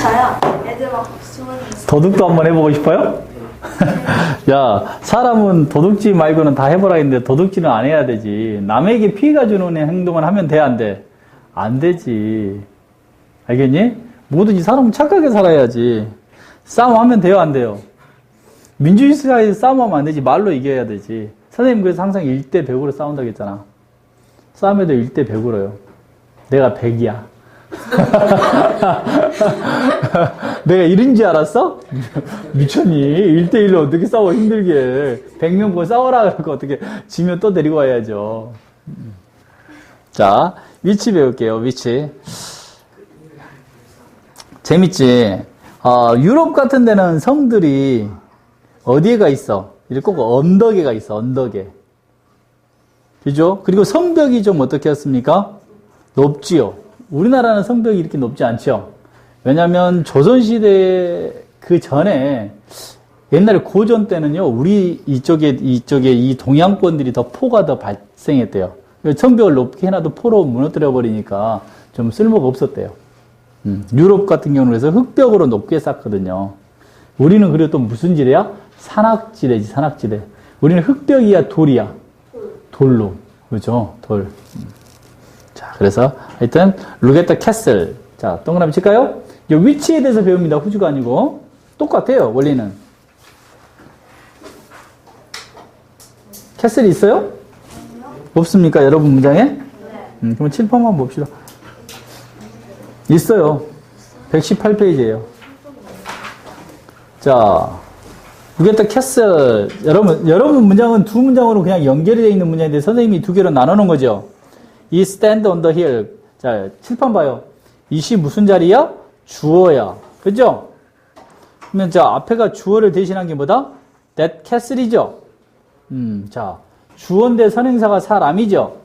저요. 애들 막 있어. 도둑도 한번 해보고 싶어요? 야, 사람은 도둑질 말고는 다 해보라 했는데 도둑질은 안 해야 되지. 남에게 피해가 주는 행동을 하면 돼, 안 돼? 안 되지. 알겠니? 뭐든지 사람은 착하게 살아야지. 싸움하면 돼요, 안 돼요? 민주주의 사회에서 싸움하면 안 되지. 말로 이겨야 되지. 선생님 그래서 항상 1대 100으로 싸운다고 했잖아. 싸움에도 1대 100으로요. 내가 100이야. 내가 이런 줄 알았어? 미쳤니? 1대1로 어떻게 싸워 힘들게. 100명 보고 싸워라 그러고 어떻게 지면 또 데리고 와야죠. 자, 위치 배울게요, 위치. 재밌지? 어, 유럽 같은 데는 성들이 어디에가 있어? 이렇게 꼭 언덕에가 있어, 언덕에. 그죠? 그리고 성벽이 좀 어떻게 했습니까? 높지요. 우리나라는 성벽이 이렇게 높지 않죠. 왜냐하면 조선시대 그 전에 옛날에 고전 때는요, 우리 이쪽에, 이쪽에 이 동양권들이 더 포가 더 발생했대요. 성벽을 높게 해놔도 포로 무너뜨려 버리니까 좀 쓸모가 없었대요. 음, 유럽 같은 경우는 그래서 흙벽으로 높게 쌓거든요. 우리는 그래도 또 무슨 지대야? 산악지대지, 산악지대. 우리는 흙벽이야, 돌이야? 돌로. 그죠? 돌. 그래서 하여튼 루게타 캐슬. 자, 동그라미 칠까요? 이 위치에 대해서 배웁니다. 후주가 아니고. 똑같아요, 원리는. 캐슬이 있어요? 없습니까, 여러분 문장에? 음, 그럼 칠판만 봅시다. 있어요. 118페이지예요. 자, 루게타 캐슬. 여러분, 여러분 문장은 두 문장으로 그냥 연결이 되어 있는 문장인데 선생님이 두 개로 나눠 놓은 거죠. 이 stand on the hill. 자, 칠판 봐요. 이시 무슨 자리야? 주어야. 그죠? 그러면 자, 앞에가 주어를 대신한 게 뭐다? that castle이죠? 음, 자, 주어인데 선행사가 사람이죠?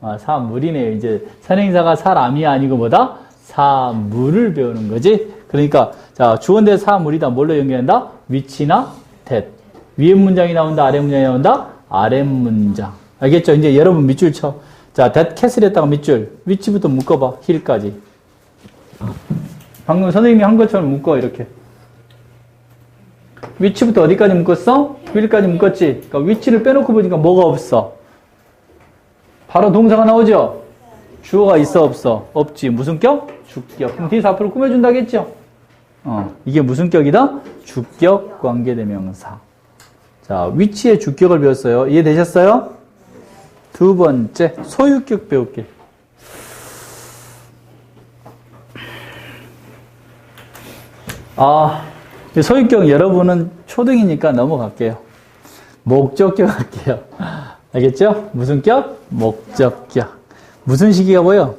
아, 사물이네요. 이제 선행사가 사람이 아니고 뭐다? 사물을 배우는 거지? 그러니까, 자, 주어인데 사물이다. 뭘로 연결한다? 위치나 that. 위에 문장이 나온다? 아래 문장이 나온다? 아래 문장. 알겠죠? 이제 여러분 밑줄 쳐. 자, that castle 했다가 밑줄. 위치부터 묶어봐. 힐까지. 방금 선생님이 한 것처럼 묶어, 이렇게. 위치부터 어디까지 묶었어? 휠까지 묶었지? 그러니까 위치를 빼놓고 보니까 뭐가 없어? 바로 동사가 나오죠? 주어가 있어, 없어? 없지. 무슨 격? 주격. 그럼 뒤에서 앞으로 꾸며준다겠죠? 어, 이게 무슨 격이다? 주격 관계대명사. 자, 위치의 주격을 배웠어요. 이해되셨어요? 두 번째, 소유격 배울게. 아, 소유격 여러분은 초등이니까 넘어갈게요. 목적격 할게요. 알겠죠? 무슨 격? 목적격. 무슨 시계가 보여?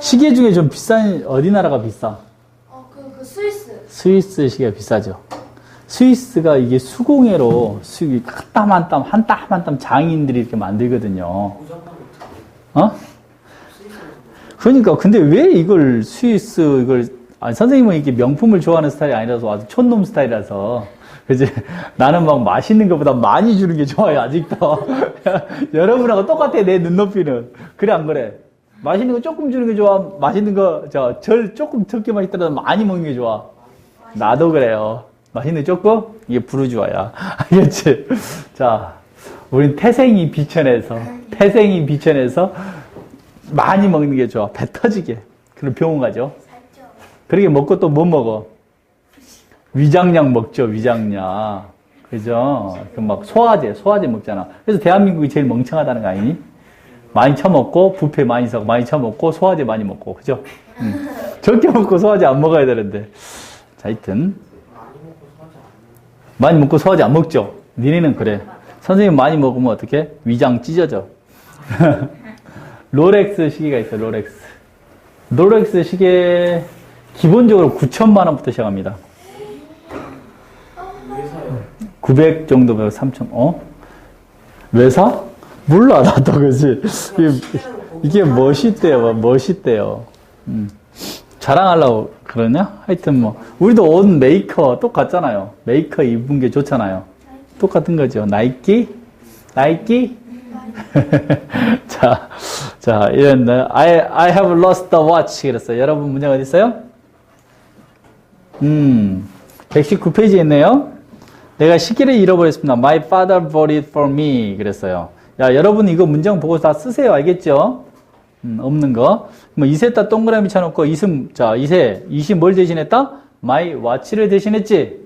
시계 중에 좀 비싼, 어디 나라가 비싸? 어, 그, 그 스위스. 스위스 시계가 비싸죠. 스위스가 이게 수공예로 수, 한땀 한 땀, 한 땀 한 땀 장인들이 이렇게 만들거든요. 어? 그러니까, 근데 왜 이걸 스위스, 이걸, 아니, 선생님은 이게 명품을 좋아하는 스타일이 아니라서 아주 촌놈 스타일이라서. 그지? 나는 막 맛있는 것보다 많이 주는 게 좋아요, 아직도. 여러분하고 똑같아, 내 눈높이는. 그래, 안 그래? 맛있는 거 조금 주는 게 좋아? 맛있는 거, 저, 절 조금 적게 맛있더라도 많이 먹는 게 좋아? 나도 그래요. 맛있는 조금? 이게 부르주아야. 알겠지? 자, 우린 태생이 비천해서, 태생이 비천해서 많이 먹는 게 좋아. 배 터지게. 그럼 병원 가죠. 그렇게 먹고 또 뭐 먹어? 위장약 먹죠, 위장약. 그죠? 그막 소화제, 소화제 먹잖아. 그래서 대한민국이 제일 멍청하다는 거 아니니? 많이 처먹고, 부페 많이 사고, 많이 처먹고, 소화제 많이 먹고, 그죠? 음. 적게 먹고 소화제 안 먹어야 되는데. 자, 하여튼. 많이 먹고 소화제 안 먹죠? 니네는 그래. 선생님 많이 먹으면 어떻게? 위장 찢어져. 롤렉스 시계가 있어요, 롤렉스. 롤렉스 시계, 기본적으로 9천만 원부터 시작합니다. 900 정도 배워 3천 어? 왜 사? 몰라 나도 그지 이게 멋있대요 멋있대요 음. 자랑하려고 그러냐? 하여튼 뭐 우리도 옷 메이커 똑같잖아요 메이커 입은 게 좋잖아요 똑같은 거죠 나이키? 나이키? 자, 자, 이런, I, I have lost the watch. 그랬어요. 여러분 문장 어디 있어요? 음, 119페이지에 있네요. 내가 시계를 잃어버렸습니다. My father bought it for me. 그랬어요. 야, 여러분 이거 문장 보고 다 쓰세요. 알겠죠? 음, 없는 거. 뭐 이세다 동그라미 쳐놓고 이승, 자, 이세, 이시 뭘 대신했다? My watch를 대신했지?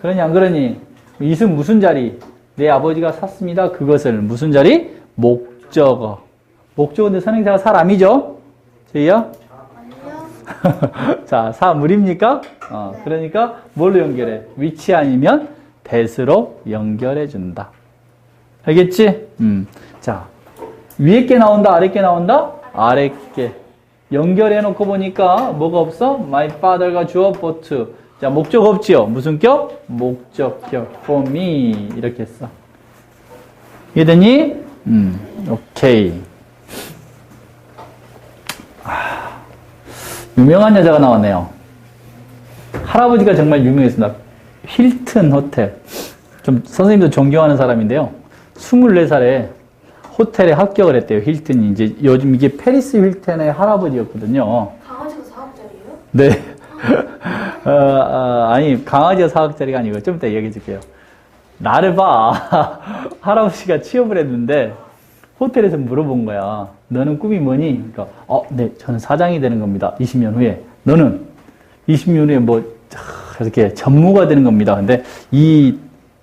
그러니 안 그러니? 이승 무슨 자리? 내 아버지가 샀습니다. 그것을. 무슨 자리? 목적어. 목적어인데 선행사가 사람이죠? 제이야? 자, 사물입니까? 어, 네. 그러니까 뭘로 연결해? 위치 아니면 대수로 연결해 준다. 알겠지? 음. 자, 위에 게 나온다, 아래 게 나온다? 게. 연결해 놓고 보니까 뭐가 없어? My father가 주어 but. 자, 목적 없지요? 무슨 격? 목적격. For me. 이렇게 했어. 이해되니? 음, 오케이. 유명한 여자가 나왔네요. 할아버지가 정말 유명했습니다. 힐튼 호텔. 좀 선생님도 존경하는 사람인데요. 24살에 호텔에 합격을 했대요. 힐튼이. 이제 요즘 이게 페리스 힐튼의 할아버지였거든요. 강아지가 사업자리예요? 네. 어, 어, 아니, 강아지가 사학자리가 아니고 좀 이따 얘기해 줄게요. 나를 봐. 할아버지가 취업을 했는데 호텔에서 물어본 거야. 너는 꿈이 뭐니? 그러니까, 어, 네, 저는 사장이 되는 겁니다. 20년 후에. 너는 20년 후에 뭐, 자, 이렇게 전무가 되는 겁니다. 근데 이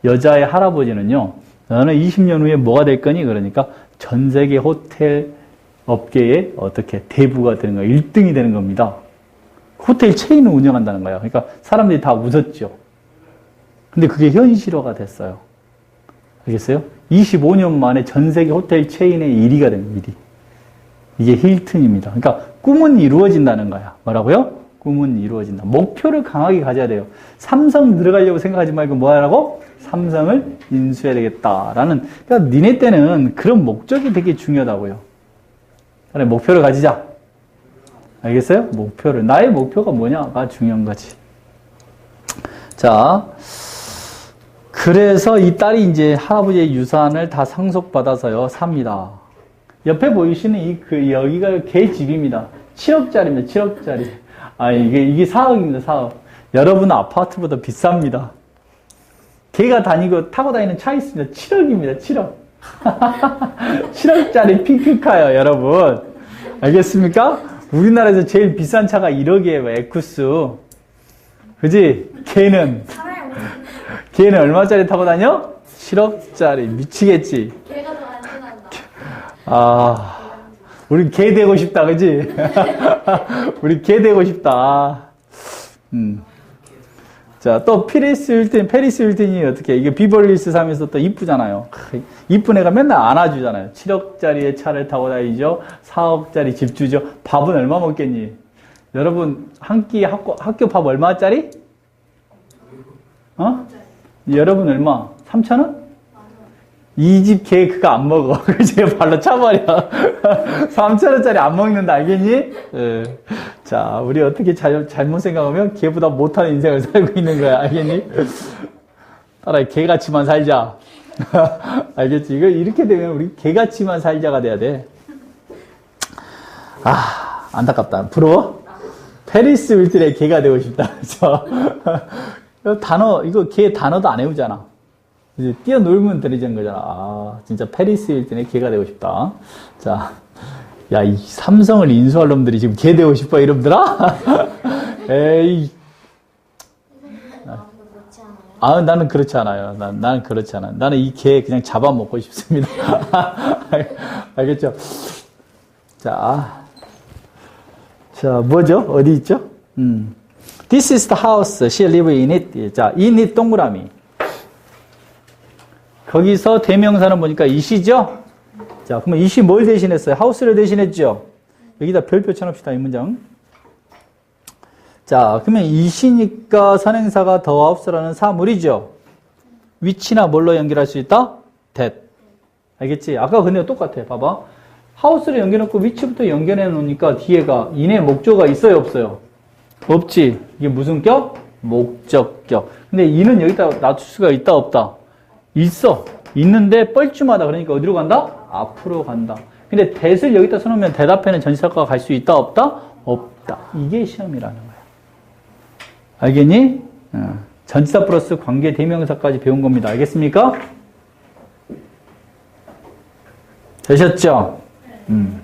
여자의 할아버지는요, 너는 20년 후에 뭐가 될 거니? 그러니까 전 세계 호텔 업계에 어떻게 대부가 되는 거야. 1등이 되는 겁니다. 호텔 체인을 운영한다는 거야. 그러니까 사람들이 다 웃었죠. 근데 그게 현실화가 됐어요. 알겠어요? 25년 만에 전 세계 호텔 체인의 1위가 된 거예요, 1위. 이게 힐튼입니다. 그러니까 꿈은 이루어진다는 거야. 뭐라고요? 꿈은 이루어진다. 목표를 강하게 가져야 돼요. 삼성 들어가려고 생각하지 말고 뭐 하라고? 삼성을 인수해야 되겠다라는. 그러니까 니네 때는 그런 목적이 되게 중요하다고요. 그래, 목표를 가지자. 알겠어요? 목표를. 나의 목표가 뭐냐가 중요한 거지. 자, 그래서 이 딸이 이제 할아버지의 유산을 다 상속받아서요, 삽니다. 옆에 보이시는 이, 그, 여기가 걔 집입니다. 7억짜리입니다, 7억짜리. 아, 이게, 이게 4억입니다, 4억. 여러분 아파트보다 비쌉니다. 걔가 다니고, 타고 다니는 차 있습니다. 7억입니다, 7억. 7억짜리 핑크카요, 여러분. 알겠습니까? 우리나라에서 제일 비싼 차가 1억이에요, 에쿠스. 그지? 걔는, 걔는 얼마짜리 타고 다녀? 7억짜리. 미치겠지? 개가 더 안전한다. 아, 우리 개 되고 싶다, 그지? 우리 개 되고 싶다. 음. 자, 또 페리스 힐튼, 페리스 힐튼이 어떻게, 이게 비벌리스 사면서 또 이쁘잖아요. 크, 이쁜 애가 맨날 안아주잖아요. 7억짜리의 차를 타고 다니죠. 4억짜리 집 주죠. 밥은 얼마 먹겠니? 여러분, 한 끼 학교, 학교 밥 얼마짜리? 어? 여러분 얼마? 3천원? 이 집 개 그거 안 먹어. 그지? 발로 차버려. 3천원짜리 안 먹는다, 알겠니? 예. 자, 우리 어떻게 잘, 잘못 생각하면 개보다 못하는 인생을 살고 있는 거야, 알겠니? 따라 개같이만 살자. 알겠지? 이거 이렇게 되면 우리 개같이만 살자가 돼야 돼. 아, 안타깝다. 부러워? 페리스 윌튼의 개가 되고 싶다. 이거 단어, 이거 개 단어도 안 외우잖아. 이제 뛰어놀면 되는 거잖아. 아, 진짜 페리스 윌튼의 개가 되고 싶다. 자, 야, 이 삼성을 인수할 놈들이 지금 개 되고 싶어, 이놈들아? 에이. 아, 나는 그렇지 않아요. 난, 나는 그렇지 않아요. 나는 이 개 그냥 잡아먹고 싶습니다. 알- 알겠죠? 자, 자, 뭐죠? 어디 있죠? 음. This is the house. She live in it. 자, in it 동그라미. 거기서 대명사는 보니까 이시죠? 자, 그러면 이시 뭘 대신했어요? 하우스를 대신했죠? 여기다 별표 쳐놓읍시다, 이 문장. 자, 그러면 이시니까 선행사가 더 하우스라는 사물이죠? 위치나 뭘로 연결할 수 있다? that. 알겠지? 아까 근데 똑같아. 봐봐. 하우스를 연결해놓고 위치부터 연결해 놓으니까 뒤에가 인의 목조가 있어요, 없어요? 없지. 이게 무슨 격? 목적격. 근데 이는 여기다 낮출 수가 있다, 없다? 있어. 있는데 뻘쭘하다. 그러니까 어디로 간다? 앞으로 간다. 근데 that을 여기다 써놓으면 대답에는 전치사가 갈 수 있다, 없다? 없다. 이게 시험이라는 거야. 알겠니? 어, 전치사 플러스 관계 대명사까지 배운 겁니다. 알겠습니까? 되셨죠? 음.